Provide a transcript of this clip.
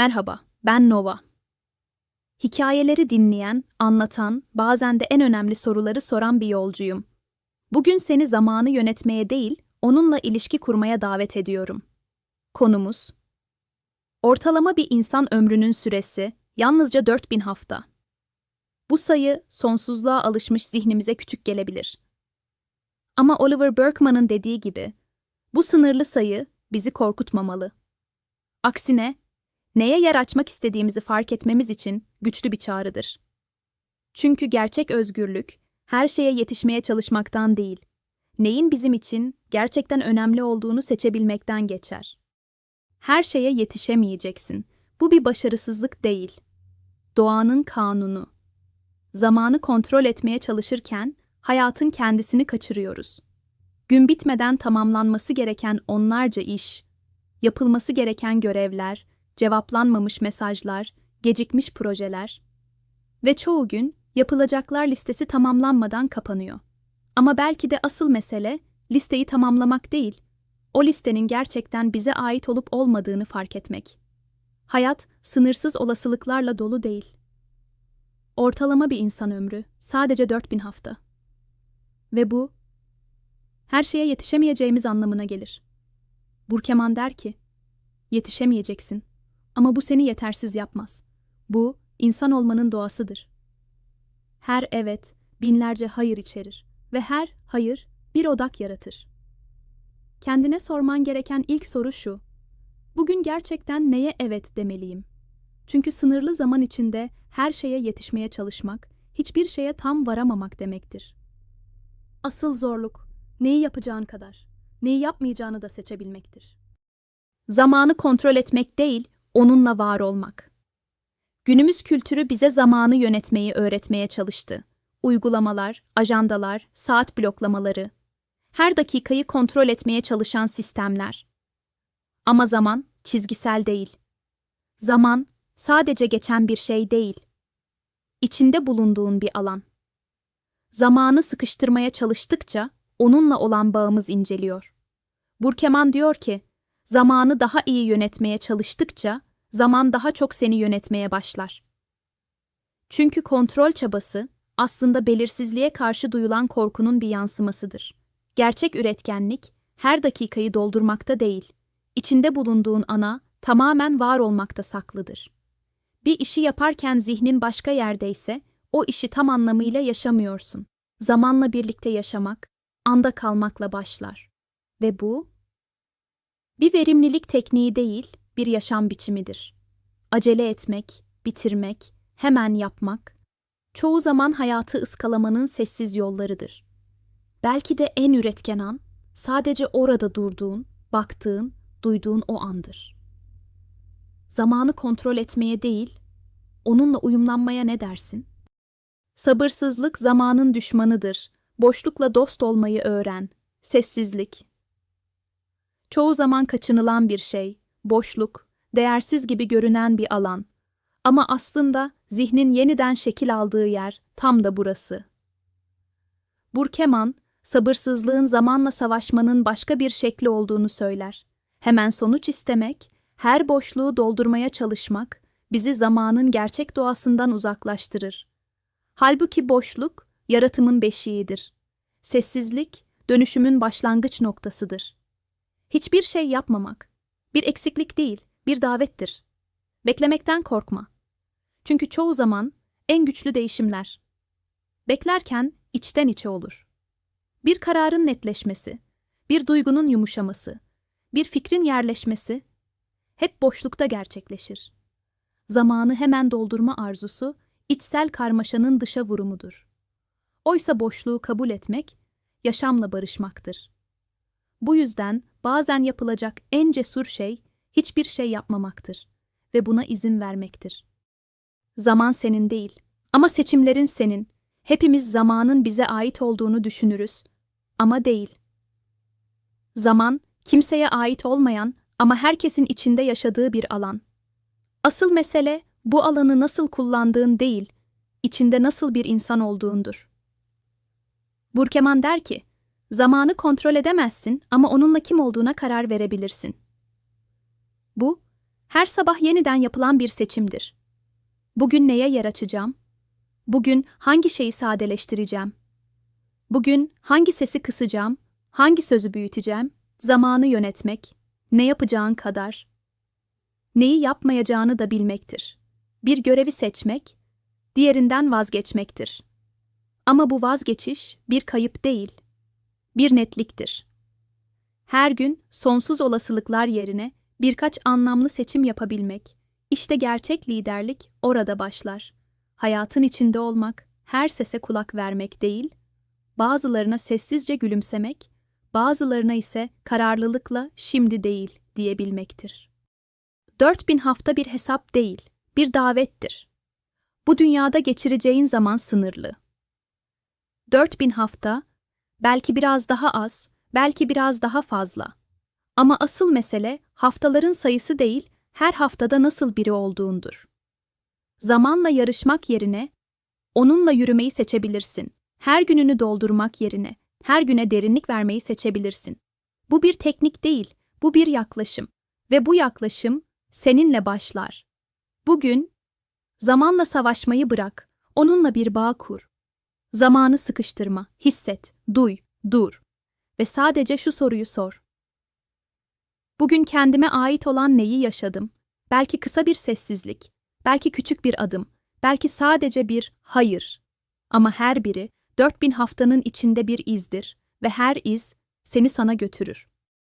Merhaba, ben Nova. Hikayeleri dinleyen, anlatan, bazen de en önemli soruları soran bir yolcuyum. Bugün seni zamanı yönetmeye değil, onunla ilişki kurmaya davet ediyorum. Konumuz Ortalama bir insan ömrünün süresi yalnızca 4000 hafta. Bu sayı sonsuzluğa alışmış zihnimize küçük gelebilir. Ama Oliver Berkman'ın dediği gibi, bu sınırlı sayı bizi korkutmamalı. Aksine, neye yer açmak istediğimizi fark etmemiz için güçlü bir çağrıdır. Çünkü gerçek özgürlük, her şeye yetişmeye çalışmaktan değil, neyin bizim için gerçekten önemli olduğunu seçebilmekten geçer. Her şeye yetişemeyeceksin. Bu bir başarısızlık değil. Doğanın kanunu. Zamanı kontrol etmeye çalışırken hayatın kendisini kaçırıyoruz. Gün bitmeden tamamlanması gereken onlarca iş, yapılması gereken görevler, cevaplanmamış mesajlar, gecikmiş projeler ve çoğu gün yapılacaklar listesi tamamlanmadan kapanıyor. Ama belki de asıl mesele listeyi tamamlamak değil, o listenin gerçekten bize ait olup olmadığını fark etmek. Hayat sınırsız olasılıklarla dolu değil. Ortalama bir insan ömrü sadece 4000 hafta. Ve bu her şeye yetişemeyeceğimiz anlamına gelir. Burkeman der ki, yetişemeyeceksin ama bu seni yetersiz yapmaz. Bu, insan olmanın doğasıdır. Her evet, binlerce hayır içerir ve her hayır bir odak yaratır. Kendine sorman gereken ilk soru şu. Bugün gerçekten neye evet demeliyim? Çünkü sınırlı zaman içinde her şeye yetişmeye çalışmak, hiçbir şeye tam varamamak demektir. Asıl zorluk, neyi yapacağın kadar, neyi yapmayacağını da seçebilmektir. Zamanı kontrol etmek değil, onunla var olmak. Günümüz kültürü bize zamanı yönetmeyi öğretmeye çalıştı. Uygulamalar, ajandalar, saat bloklamaları, her dakikayı kontrol etmeye çalışan sistemler. Ama zaman çizgisel değil. Zaman sadece geçen bir şey değil. İçinde bulunduğun bir alan. Zamanı sıkıştırmaya çalıştıkça onunla olan bağımız inceliyor. Burkeman diyor ki, zamanı daha iyi yönetmeye çalıştıkça zaman daha çok seni yönetmeye başlar. Çünkü kontrol çabası aslında belirsizliğe karşı duyulan korkunun bir yansımasıdır. Gerçek üretkenlik her dakikayı doldurmakta değil, içinde bulunduğun ana tamamen var olmakta saklıdır. Bir işi yaparken zihnin başka yerdeyse o işi tam anlamıyla yaşamıyorsun. Zamanla birlikte yaşamak, anda kalmakla başlar. Ve bu bir verimlilik tekniği değil, bir yaşam biçimidir. Acele etmek, bitirmek, hemen yapmak, çoğu zaman hayatı ıskalamanın sessiz yollarıdır. Belki de en üretken an, sadece orada durduğun, baktığın, duyduğun o andır. Zamanı kontrol etmeye değil, onunla uyumlanmaya ne dersin? Sabırsızlık zamanın düşmanıdır. Boşlukla dost olmayı öğren. Sessizlik. Çoğu zaman kaçınılan bir şey, boşluk, değersiz gibi görünen bir alan. Ama aslında zihnin yeniden şekil aldığı yer tam da burası. Burkeman, sabırsızlığın zamanla savaşmanın başka bir şekli olduğunu söyler. Hemen sonuç istemek, her boşluğu doldurmaya çalışmak bizi zamanın gerçek doğasından uzaklaştırır. Halbuki boşluk yaratımın beşiğidir. Sessizlik dönüşümün başlangıç noktasıdır. Hiçbir şey yapmamak bir eksiklik değil, bir davettir. Beklemekten korkma. Çünkü çoğu zaman en güçlü değişimler beklerken içten içe olur. Bir kararın netleşmesi, bir duygunun yumuşaması, bir fikrin yerleşmesi hep boşlukta gerçekleşir. Zamanı hemen doldurma arzusu içsel karmaşanın dışa vurumudur. Oysa boşluğu kabul etmek yaşamla barışmaktır. Bu yüzden bazen yapılacak en cesur şey hiçbir şey yapmamaktır ve buna izin vermektir. Zaman senin değil ama seçimlerin senin. Hepimiz zamanın bize ait olduğunu düşünürüz ama değil. Zaman kimseye ait olmayan ama herkesin içinde yaşadığı bir alan. Asıl mesele bu alanı nasıl kullandığın değil, içinde nasıl bir insan olduğundur. Burkeman der ki, zamanı kontrol edemezsin ama onunla kim olduğuna karar verebilirsin. Bu, her sabah yeniden yapılan bir seçimdir. Bugün neye yer açacağım? Bugün hangi şeyi sadeleştireceğim? Bugün hangi sesi kısacağım? Hangi sözü büyüteceğim? Zamanı yönetmek, ne yapacağın kadar. Neyi yapmayacağını da bilmektir. Bir görevi seçmek, diğerinden vazgeçmektir. Ama bu vazgeçiş bir kayıp değil, bir netliktir. Her gün sonsuz olasılıklar yerine birkaç anlamlı seçim yapabilmek, işte gerçek liderlik orada başlar. Hayatın içinde olmak, her sese kulak vermek değil, bazılarına sessizce gülümsemek, bazılarına ise kararlılıkla şimdi değil diyebilmektir. 4000 hafta bir hesap değil, bir davettir. Bu dünyada geçireceğin zaman sınırlı. 4000 hafta, belki biraz daha az, belki biraz daha fazla. Ama asıl mesele haftaların sayısı değil, her haftada nasıl biri olduğundur. Zamanla yarışmak yerine onunla yürümeyi seçebilirsin. Her gününü doldurmak yerine her güne derinlik vermeyi seçebilirsin. Bu bir teknik değil, bu bir yaklaşım ve bu yaklaşım seninle başlar. Bugün zamanla savaşmayı bırak, onunla bir bağ kur. Zamanı sıkıştırma, hisset, duy, dur ve sadece şu soruyu sor. Bugün kendime ait olan neyi yaşadım? Belki kısa bir sessizlik, belki küçük bir adım, belki sadece bir hayır. Ama her biri 4000 haftanın içinde bir izdir ve her iz seni sana götürür.